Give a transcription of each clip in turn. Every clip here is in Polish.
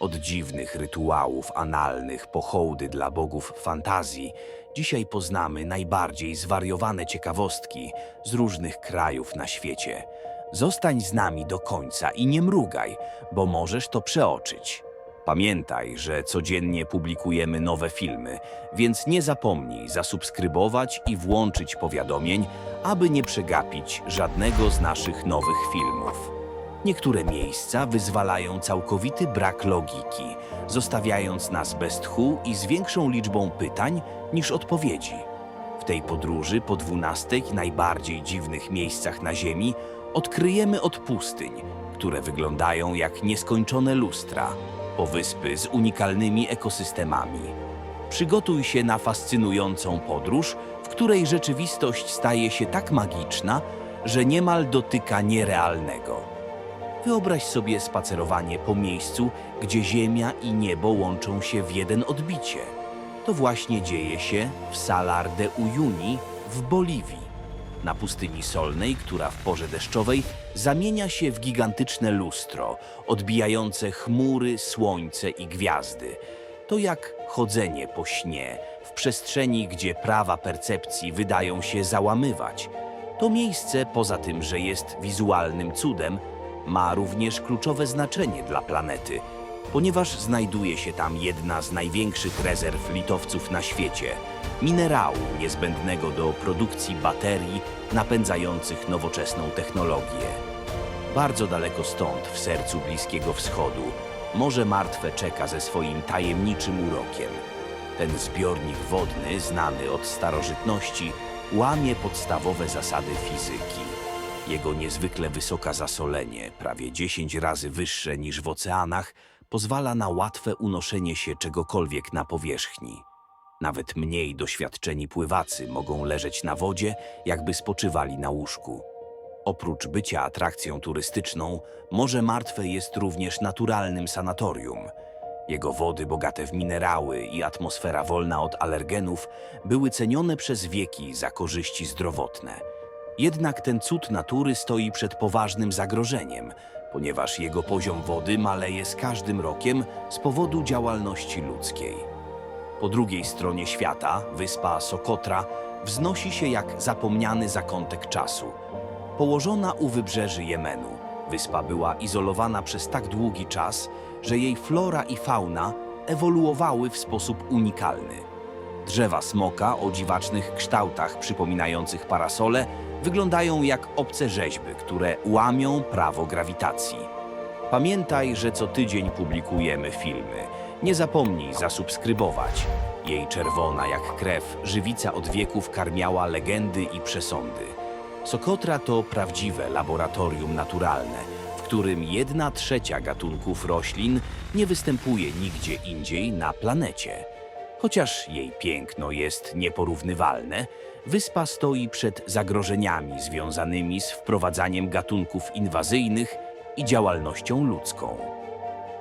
Od dziwnych rytuałów analnych po hołdy dla bogów fantazji, dzisiaj poznamy najbardziej zwariowane ciekawostki z różnych krajów na świecie. Zostań z nami do końca i nie mrugaj, bo możesz to przeoczyć. Pamiętaj, że codziennie publikujemy nowe filmy, więc nie zapomnij zasubskrybować i włączyć powiadomień, aby nie przegapić żadnego z naszych nowych filmów. Niektóre miejsca wyzwalają całkowity brak logiki, zostawiając nas bez tchu i z większą liczbą pytań niż odpowiedzi. W tej podróży po dwunastych najbardziej dziwnych miejscach na Ziemi odkryjemy odpustyń, które wyglądają jak nieskończone lustra, po wyspy z unikalnymi ekosystemami. Przygotuj się na fascynującą podróż, w której rzeczywistość staje się tak magiczna, że niemal dotyka nierealnego. Wyobraź sobie spacerowanie po miejscu, gdzie ziemia i niebo łączą się w jeden odbicie. To właśnie dzieje się w Salar de Uyuni w Boliwii. Na pustyni solnej, która w porze deszczowej zamienia się w gigantyczne lustro, odbijające chmury, słońce i gwiazdy. To jak chodzenie po śnie, w przestrzeni, gdzie prawa percepcji wydają się załamywać. To miejsce, poza tym, że jest wizualnym cudem, ma również kluczowe znaczenie dla planety, ponieważ znajduje się tam jedna z największych rezerw litowców na świecie minerału niezbędnego do produkcji baterii napędzających nowoczesną technologię. Bardzo daleko stąd, w sercu Bliskiego Wschodu, Morze Martwe czeka ze swoim tajemniczym urokiem. Ten zbiornik wodny, znany od starożytności, łamie podstawowe zasady fizyki. Jego niezwykle wysoka zasolenie, prawie 10 razy wyższe niż w oceanach, pozwala na łatwe unoszenie się czegokolwiek na powierzchni. Nawet mniej doświadczeni pływacy mogą leżeć na wodzie, jakby spoczywali na łóżku. Oprócz bycia atrakcją turystyczną, Morze Martwe jest również naturalnym sanatorium. Jego wody bogate w minerały i atmosfera wolna od alergenów były cenione przez wieki za korzyści zdrowotne. Jednak ten cud natury stoi przed poważnym zagrożeniem, ponieważ jego poziom wody maleje z każdym rokiem z powodu działalności ludzkiej. Po drugiej stronie świata, wyspa Sokotra wznosi się jak zapomniany zakątek czasu. Położona u wybrzeży Jemenu, wyspa była izolowana przez tak długi czas, że jej flora i fauna ewoluowały w sposób unikalny. Drzewa smoka o dziwacznych kształtach przypominających parasole wyglądają jak obce rzeźby, które łamią prawo grawitacji. Pamiętaj, że co tydzień publikujemy filmy. Nie zapomnij zasubskrybować. Jej czerwona jak krew żywica od wieków karmiała legendy i przesądy. Sokotra to prawdziwe laboratorium naturalne, w którym jedna trzecia gatunków roślin nie występuje nigdzie indziej na planecie. Chociaż jej piękno jest nieporównywalne, wyspa stoi przed zagrożeniami związanymi z wprowadzaniem gatunków inwazyjnych i działalnością ludzką.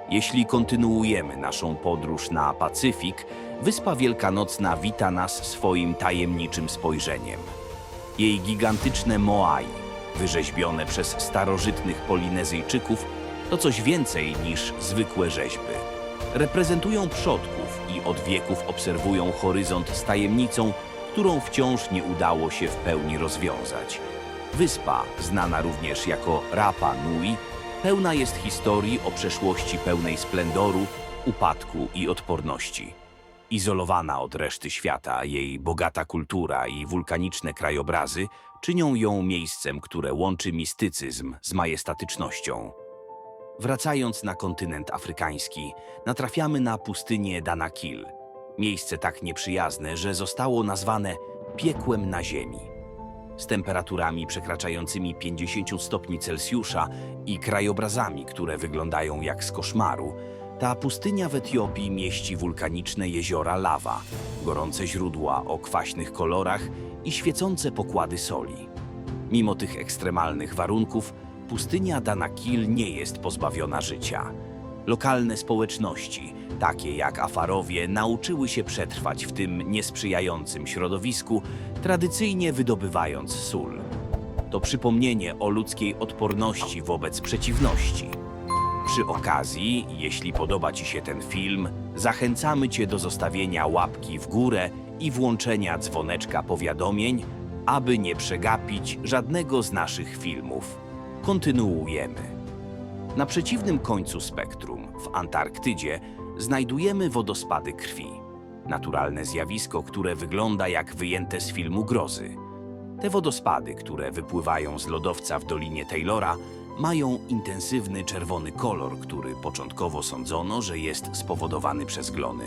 Jeśli kontynuujemy naszą podróż na Pacyfik, Wyspa Wielkanocna wita nas swoim tajemniczym spojrzeniem. Jej gigantyczne moai, wyrzeźbione przez starożytnych Polinezyjczyków, to coś więcej niż zwykłe rzeźby. Reprezentują przodków od wieków obserwują horyzont z tajemnicą, którą wciąż nie udało się w pełni rozwiązać. Wyspa, znana również jako Rapa Nui, pełna jest historii o przeszłości pełnej splendoru, upadku i odporności. Izolowana od reszty świata, jej bogata kultura i wulkaniczne krajobrazy czynią ją miejscem, które łączy mistycyzm z majestatycznością. Wracając na kontynent afrykański, natrafiamy na pustynię Danakil. Miejsce tak nieprzyjazne, że zostało nazwane piekłem na ziemi. Z temperaturami przekraczającymi 50 stopni Celsjusza i krajobrazami, które wyglądają jak z koszmaru, ta pustynia w Etiopii mieści wulkaniczne jeziora lawa, gorące źródła o kwaśnych kolorach i świecące pokłady soli. Mimo tych ekstremalnych warunków, pustynia Danakil nie jest pozbawiona życia. Lokalne społeczności, takie jak Afarowie, nauczyły się przetrwać w tym niesprzyjającym środowisku, tradycyjnie wydobywając sól. To przypomnienie o ludzkiej odporności wobec przeciwności. Przy okazji, jeśli podoba Ci się ten film, zachęcamy Cię do zostawienia łapki w górę i włączenia dzwoneczka powiadomień, aby nie przegapić żadnego z naszych filmów. Kontynuujemy. Na przeciwnym końcu spektrum, w Antarktydzie, znajdujemy wodospady krwi. Naturalne zjawisko, które wygląda jak wyjęte z filmu grozy. Te wodospady, które wypływają z lodowca w Dolinie Taylora, mają intensywny czerwony kolor, który początkowo sądzono, że jest spowodowany przez glony.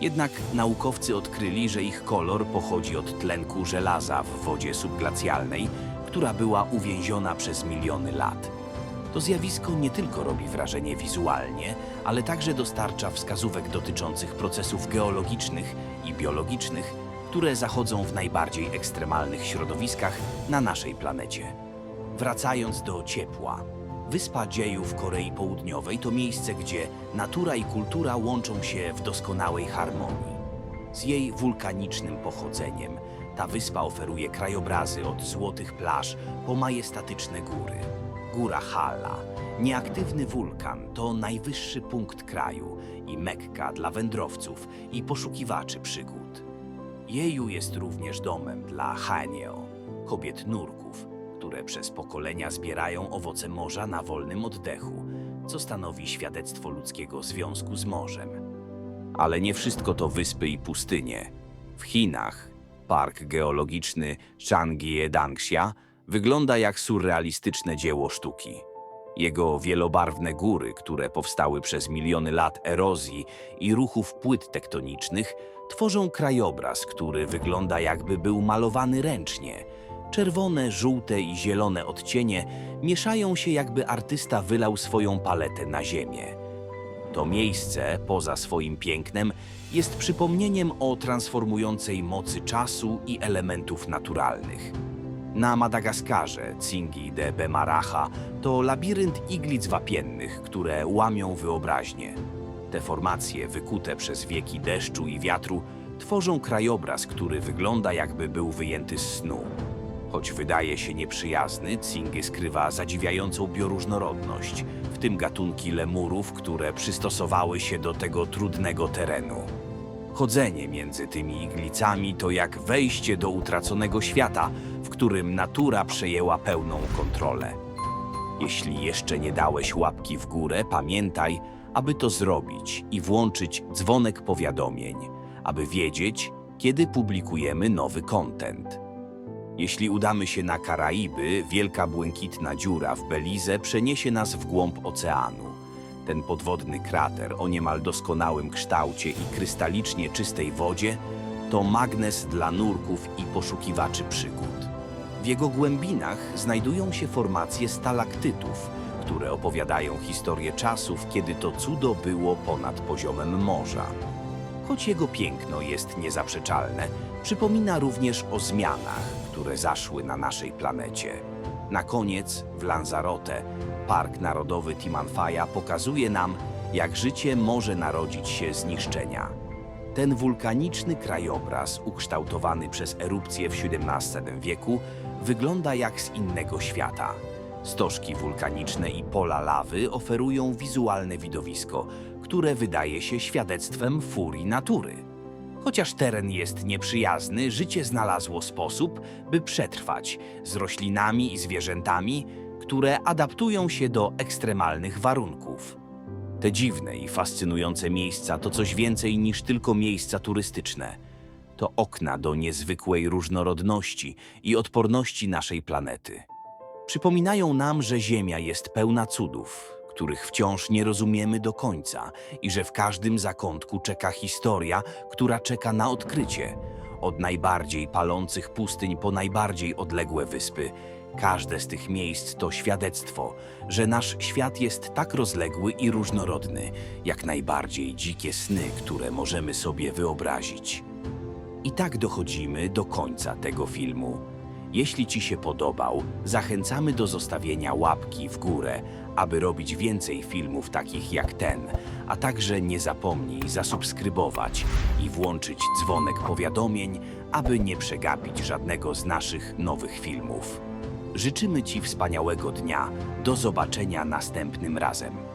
Jednak naukowcy odkryli, że ich kolor pochodzi od tlenku żelaza w wodzie subglacjalnej, która była uwięziona przez miliony lat. To zjawisko nie tylko robi wrażenie wizualnie, ale także dostarcza wskazówek dotyczących procesów geologicznych i biologicznych, które zachodzą w najbardziej ekstremalnych środowiskach na naszej planecie. Wracając do ciepła. Wyspa Dziejów Korei Południowej to miejsce, gdzie natura i kultura łączą się w doskonałej harmonii. Z jej wulkanicznym pochodzeniem ta wyspa oferuje krajobrazy od złotych plaż po majestatyczne góry. Góra Halla, nieaktywny wulkan, to najwyższy punkt kraju i mekka dla wędrowców i poszukiwaczy przygód. Jeju jest również domem dla Haneo, kobiet nurków, które przez pokolenia zbierają owoce morza na wolnym oddechu, co stanowi świadectwo ludzkiego związku z morzem. Ale nie wszystko to wyspy i pustynie. W Chinach park geologiczny Changie Dangxia wygląda jak surrealistyczne dzieło sztuki. Jego wielobarwne góry, które powstały przez miliony lat erozji i ruchów płyt tektonicznych, tworzą krajobraz, który wygląda jakby był malowany ręcznie. Czerwone, żółte i zielone odcienie mieszają się, jakby artysta wylał swoją paletę na ziemię. To miejsce, poza swoim pięknem, jest przypomnieniem o transformującej mocy czasu i elementów naturalnych. Na Madagaskarze Cingi de Bemaraha to labirynt iglic wapiennych, które łamią wyobraźnię. Te formacje, wykute przez wieki deszczu i wiatru, tworzą krajobraz, który wygląda jakby był wyjęty z snu. Choć wydaje się nieprzyjazny, Cingy skrywa zadziwiającą bioróżnorodność, w tym gatunki lemurów, które przystosowały się do tego trudnego terenu. Chodzenie między tymi iglicami to jak wejście do utraconego świata, w którym natura przejęła pełną kontrolę. Jeśli jeszcze nie dałeś łapki w górę, pamiętaj, aby to zrobić i włączyć dzwonek powiadomień, aby wiedzieć, kiedy publikujemy nowy content. Jeśli udamy się na Karaiby, wielka błękitna dziura w Belize przeniesie nas w głąb oceanu. Ten podwodny krater o niemal doskonałym kształcie i krystalicznie czystej wodzie to magnes dla nurków i poszukiwaczy przygód. W jego głębinach znajdują się formacje stalaktytów, które opowiadają historię czasów, kiedy to cudo było ponad poziomem morza. Choć jego piękno jest niezaprzeczalne, przypomina również o zmianach, które zaszły na naszej planecie. Na koniec, w Lanzarote, Park Narodowy Timanfaya pokazuje nam, jak życie może narodzić się z niszczenia. Ten wulkaniczny krajobraz, ukształtowany przez erupcję w XVII wieku, wygląda jak z innego świata. Stożki wulkaniczne i pola lawy oferują wizualne widowisko, które wydaje się świadectwem furii natury. Chociaż teren jest nieprzyjazny, życie znalazło sposób, by przetrwać z roślinami i zwierzętami, które adaptują się do ekstremalnych warunków. Te dziwne i fascynujące miejsca to coś więcej niż tylko miejsca turystyczne. To okna do niezwykłej różnorodności i odporności naszej planety. Przypominają nam, że Ziemia jest pełna cudów, których wciąż nie rozumiemy do końca i że w każdym zakątku czeka historia, która czeka na odkrycie. Od najbardziej palących pustyń po najbardziej odległe wyspy. Każde z tych miejsc to świadectwo, że nasz świat jest tak rozległy i różnorodny, jak najbardziej dzikie sny, które możemy sobie wyobrazić. I tak dochodzimy do końca tego filmu. Jeśli Ci się podobał, zachęcamy do zostawienia łapki w górę, aby robić więcej filmów takich jak ten, a także nie zapomnij zasubskrybować i włączyć dzwonek powiadomień, aby nie przegapić żadnego z naszych nowych filmów. Życzymy Ci wspaniałego dnia. Do zobaczenia następnym razem.